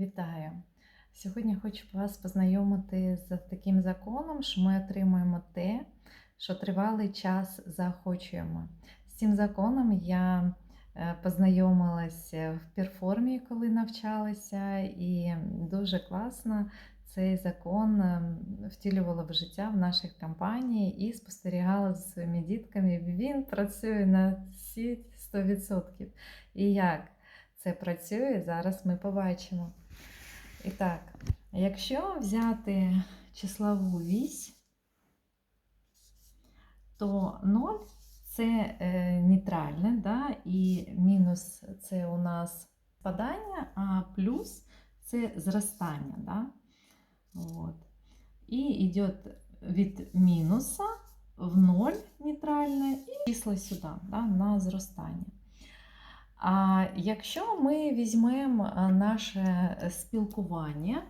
Вітаю! Сьогодні хочу вас познайомити з таким законом, що ми отримуємо те, що тривалий час заохочуємо. З цим законом я е, познайомилася в перформі, коли навчалася, і дуже класно цей закон е, втілювала в життя в нашій компанії і спостерігала за своїми дітками. Він працює на всі 100%. І як це працює, зараз ми побачимо. І так, якщо взяти числову вісь, то 0 це е, нейтральне, да? і мінус це у нас спадання, а плюс це зростання. Да? От. І йде від мінуса в 0 нейтральне і число сюди да? на зростання. А якщо ми візьмемо наше спілкування,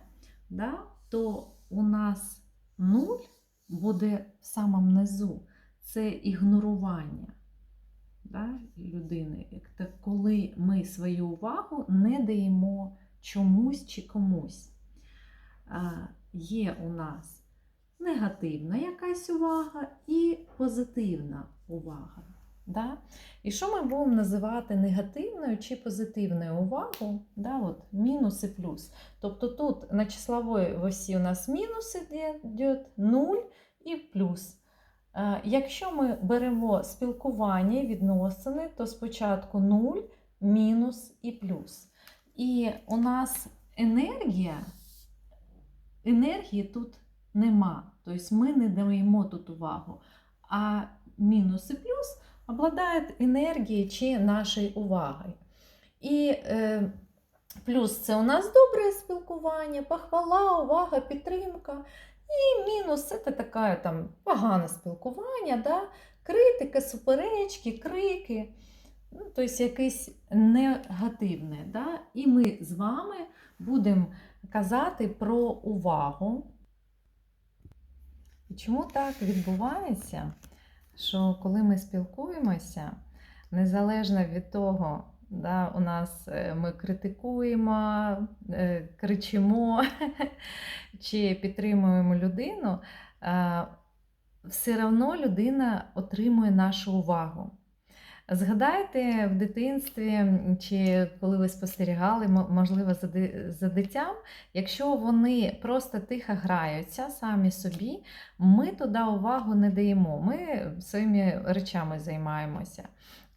да, то у нас нуль буде в самому низу. Це ігнорування да, людини. Коли ми свою увагу не даємо чомусь чи комусь. А, Є у нас негативна якась увага і позитивна увага. Да? І що ми будемо називати негативною чи позитивною увагу? Да, от, мінус і плюс. Тобто тут на числовій осі у нас мінус йде 0 і плюс. Е, Якщо ми беремо спілкування відносини, то спочатку 0, мінус і плюс. І у нас енергія, енергії тут нема. Тобто ми не даємо тут увагу. А мінус і плюс обладает энергией чи нашої уваги. І е, плюс це у нас добре спілкування, похвала, увага, підтримка. І мінус це таке там погане спілкування, да? критика, суперечки, крики, ну, тобто якесь негативне. Да? І ми з вами будемо казати про увагу. І чому так відбувається? Що коли ми спілкуємося, незалежно від того, да, у нас е, ми критикуємо, е, кричимо чи підтримуємо людину, все одно людина отримує нашу увагу. Згадайте в дитинстві, чи коли ви спостерігали, можливо, за дитям, якщо вони просто тихо граються самі собі, ми туди увагу не даємо, ми своїми речами займаємося.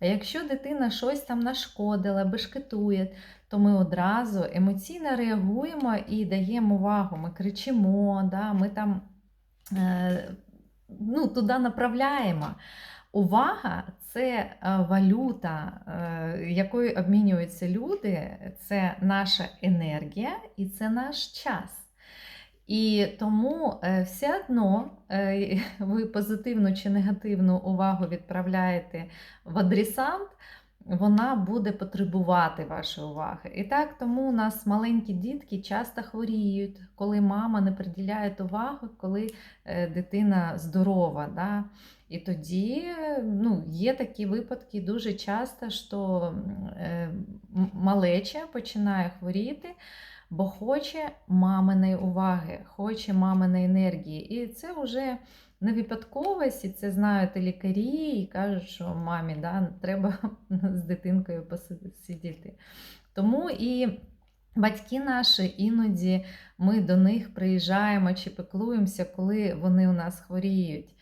А якщо дитина щось там нашкодила, бешкетує, то ми одразу емоційно реагуємо і даємо увагу, ми кричимо, да, ми там е, ну, туди направляємо. Увага це е, валюта, е, якою обмінюються люди, це наша енергія і це наш час. І тому е, все одно ви позитивну чи негативну увагу відправляєте в адресант, вона буде потребувати вашої уваги. І так, тому у нас маленькі дітки часто хворіють, коли мама не приділяє увагу, коли дитина здорова. Да? І тоді ну, є такі випадки дуже часто, що е, малеча починає хворіти, бо хоче маминої уваги, хоче маминої енергії. І це вже не випадковість, і це знають лікарі і кажуть, що мамі да, треба з дитинкою посидіти. Тому і. Батьки наші іноді ми до них приїжджаємо чи пеклуємося, коли вони у нас хворіють.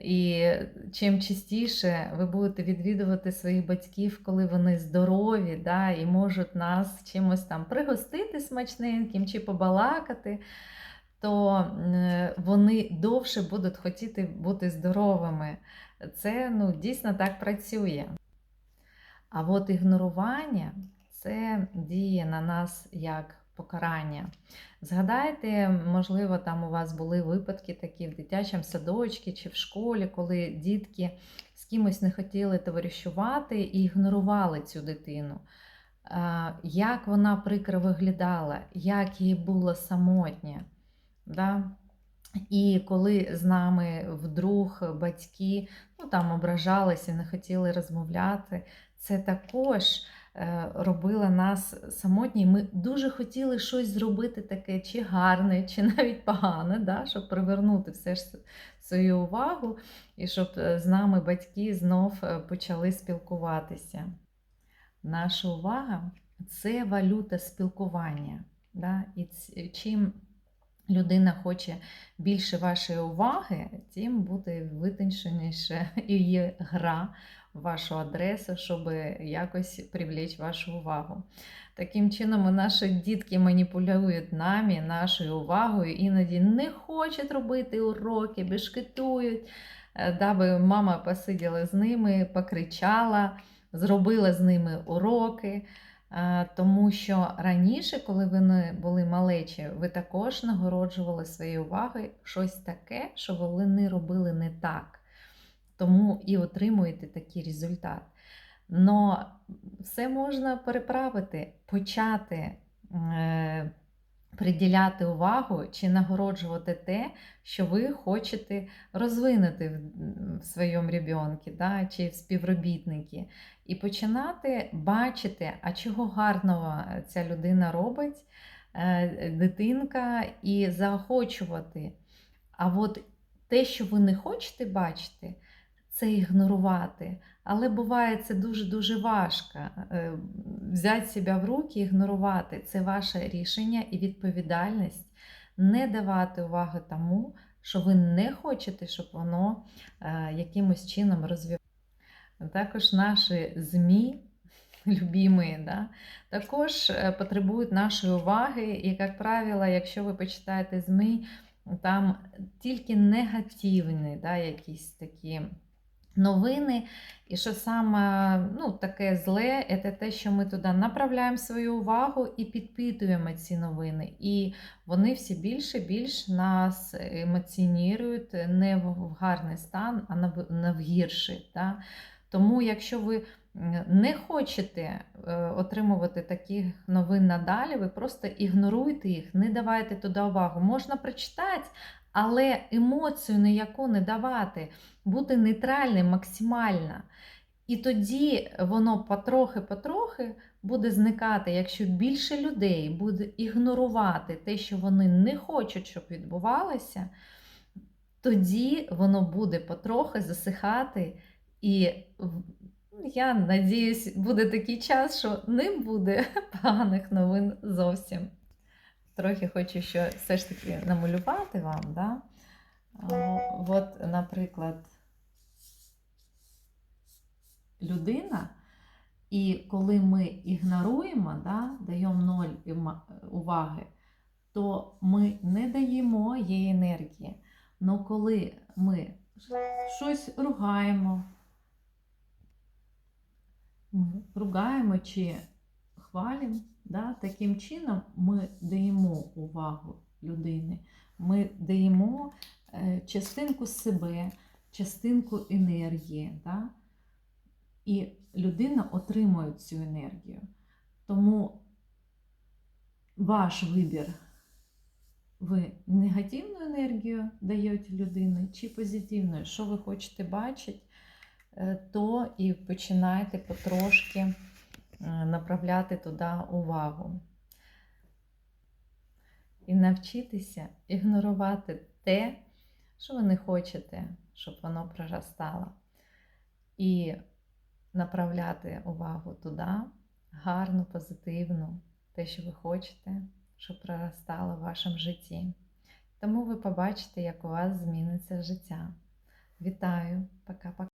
І чим частіше ви будете відвідувати своїх батьків, коли вони здорові, да, і можуть нас чимось там пригостити смачненьким чи побалакати, то вони довше будуть хотіти бути здоровими. Це ну, дійсно так працює. А от ігнорування це діє на нас як покарання. Згадайте, можливо, там у вас були випадки такі в дитячому садочці чи в школі, коли дітки з кимось не хотіли товаришувати і ігнорували цю дитину. Як вона прикро виглядала, як їй було самотнє. Да? І коли з нами вдруг батьки ну, там ображалися, не хотіли розмовляти, це також робила нас самотні. Ми дуже хотіли щось зробити таке, чи гарне, чи навіть погане, да, щоб привернути все ж свою увагу, і щоб е, з нами батьки знов е, почали спілкуватися. Наша увага це валюта спілкування. Да? І чим людина хоче більше вашої уваги, тим буде витонченіше її гра вашу адресу, щоб якось привлечь вашу увагу. Таким чином, наші дітки маніпулюють нами, нашою увагою, іноді не хочуть робити уроки, бешкетують, е, даби мама посиділа з ними, покричала, зробила з ними уроки. Е, Тому що раніше, коли вони були малечі, ви також нагороджували своєю увагою щось таке, що вони робили не так. Тому і отримуєте такий результат. Но все можна переправити, почати е, приділяти увагу чи нагороджувати те, що ви хочете розвинути в, в своєму ребенку, да, чи в співробітники. І починати бачити, а чого гарного ця людина робить, е, дитинка, і заохочувати. А от те, що ви не хочете бачити, це ігнорувати. Але буває це дуже-дуже важко. Е, Взяти себе в руки, ігнорувати це ваше рішення і відповідальність не давати уваги тому, що ви не хочете, щоб воно е, якимось чином розвивалося. Також наші ЗМІ, любімі, да, також е, потребують нашої уваги. І, як правило, якщо ви почитаєте ЗМІ, там тільки негативні да, якісь такі новини. І що саме ну, таке зле, це те, що ми туди направляємо свою увагу і підпитуємо ці новини. І вони всі більше більш нас емоціонують не в гарний стан, а на в- гірший. Да? Тому, якщо ви не хочете е, отримувати таких новин надалі, ви просто ігноруйте їх, не давайте туди увагу. Можна прочитати, але емоцію ніяку не давати, бути нейтральним максимально. І тоді воно потрохи-потрохи буде зникати, якщо більше людей буде ігнорувати те, що вони не хочуть, щоб відбувалося, тоді воно буде потрохи засихати. І я надіюсь, буде такий час, що не буде поганих новин зовсім. Трохи хочу ще все ж таки намалювати вам. Да? От, наприклад, людина, і коли ми ігноруємо, да, даємо ноль уваги, то ми не даємо їй енергії. Но коли ми щось ругаємо, ругаємо чи хвалимо, да, таким чином ми даємо увагу людини, ми даємо е, частинку себе, частинку енергії. Да? І людина отримує цю енергію. Тому ваш вибір. Ви негативну енергію даєте людині чи позитивну, що ви хочете бачити, е, то і починайте потрошки направляти туди увагу. І навчитися ігнорувати те, що ви не хочете, щоб воно проростало. І направляти увагу туди, гарну, позитивну, те, що ви хочете, щоб проростало в вашому житті. Тому ви побачите, як у вас зміниться життя. Вітаю, пока-пока.